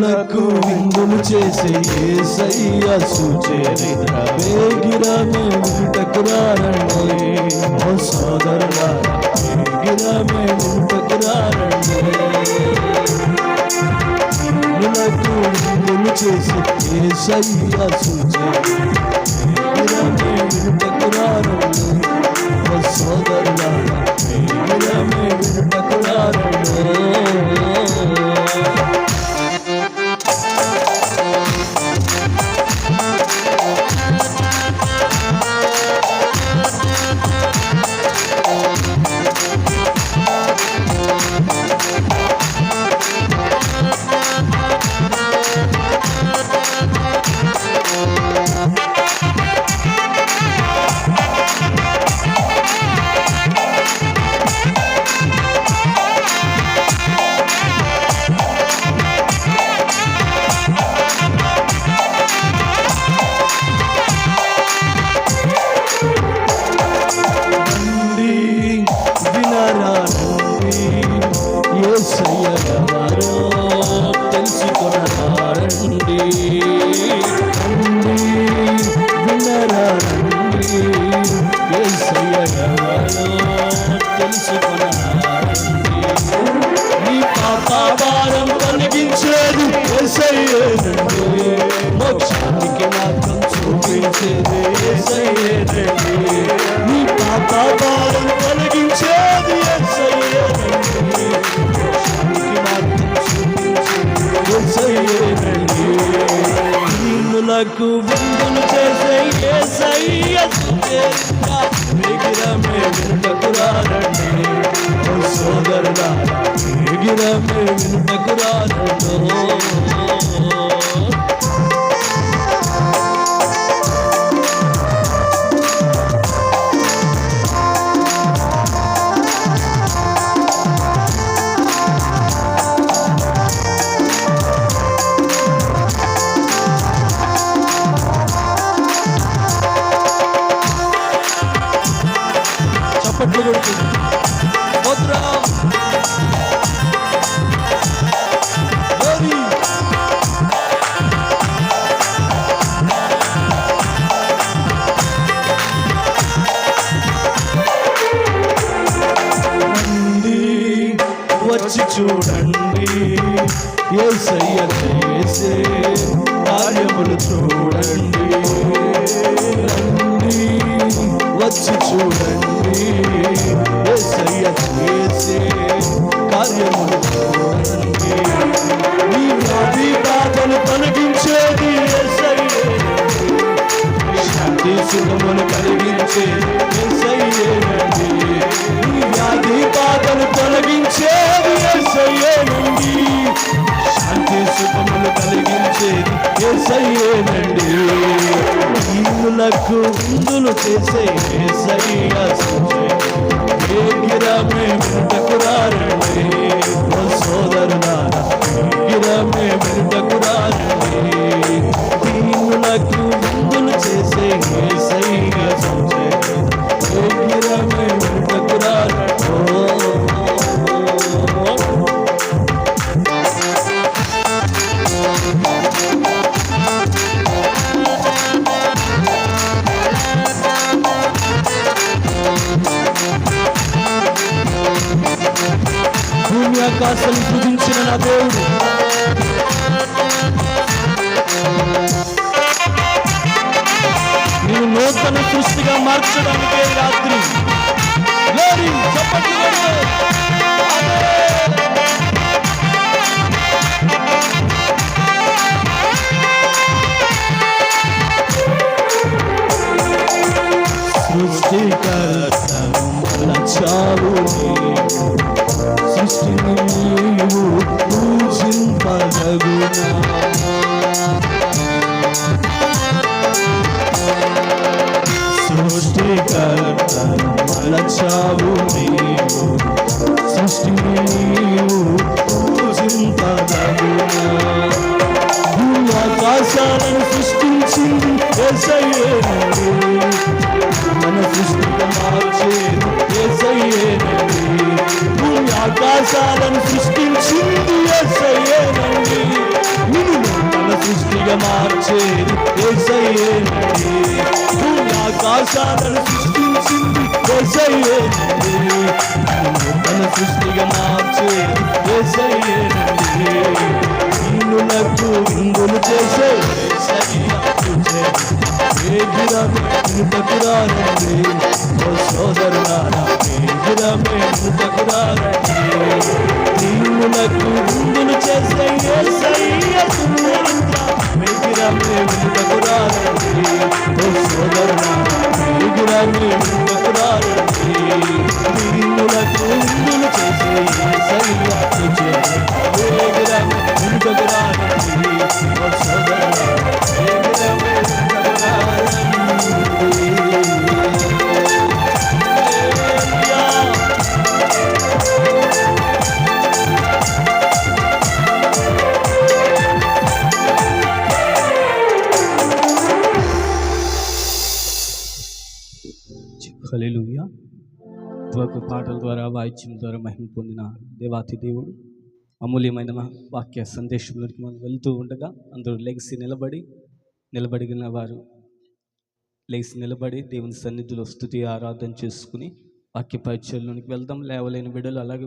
దీనులకు విందులు చేసే ఏసయ్య సుచరిత్ర వేగిరమే వింటకు రారండి. ఓ సోదరుల వేగిరమే వింటకు రారండి. దీనులకు విందులు చేసే ఏసయ్య సుచరిత్ర వేగిరమే వింటకు వినరారండి యేసయ్య ఎవరో తెలుసుకొనరారండి రండి వినరారండి యేసయ్య ఎవరో తెలుసుకొనరారండి నీ మోక్షానికి మార్గం చూపించేది యేసయ్యేనండి কুরান চপট করে ఇన్నులకు ముందులు చేసే యేసయ్య ఏ గిరమే వింటకు ఆశలు ఆకాశం నా దేవుడు నేను నూతన సృష్టిగా మార్చడానికే రాత్రి Glory! చప్పట్లు కొడుతూ. సృష్టికర్త నచ్చావు నీవు సృష్టిని నీవు పూజింపదగునా సృష్టికర్త మలచావు నీవు సృష్టిని నీవు పూజింపదగునా భూమి ఆకాశాలను సృష్టించింది యేసయ్యేనండి మన సృష్టిగా మార్చేది ఆకాశాలను సృష్టించింది ఏసయ్యేనండి నిన్ను మన సృష్టిగా మార్చేది ఏసయ్యేనండి భూమి ఆకాశాలను సృష్టించింది ఏసయ్యేనండి మన సృష్టిగా మార్చేది ఏసయ్యేనండి నాకు విందులు చేసే ఏసయ్య వేగిరమే ముతకురారండి ఓ సోదరులారా వేగిరమే ముతకురారండి దీనులకు విందులు చేసే ఏసయ్య సుందరంగా వేగిరమే ముతకురారండి ఓ సోదరులారా వేగిరమే హల్లెలూయా. ఒక పాటల ద్వారా వాయిద్యం ద్వారా మహిమ పొందిన దేవాతి దేవుడు అమూల్యమైన వాక్య సందేశంలోకి మనం వెళ్తూ ఉండగా అందరూ లెగిసి నిలబడి నిలబడిన వారు లేచి నిలబడి దేవుని సన్నిధిలో స్థుతి ఆరాధన చేసుకుని వాక్య పరిచయంలోనికి వెళ్దాం. లేవలేని బిడ్డలు అలాగే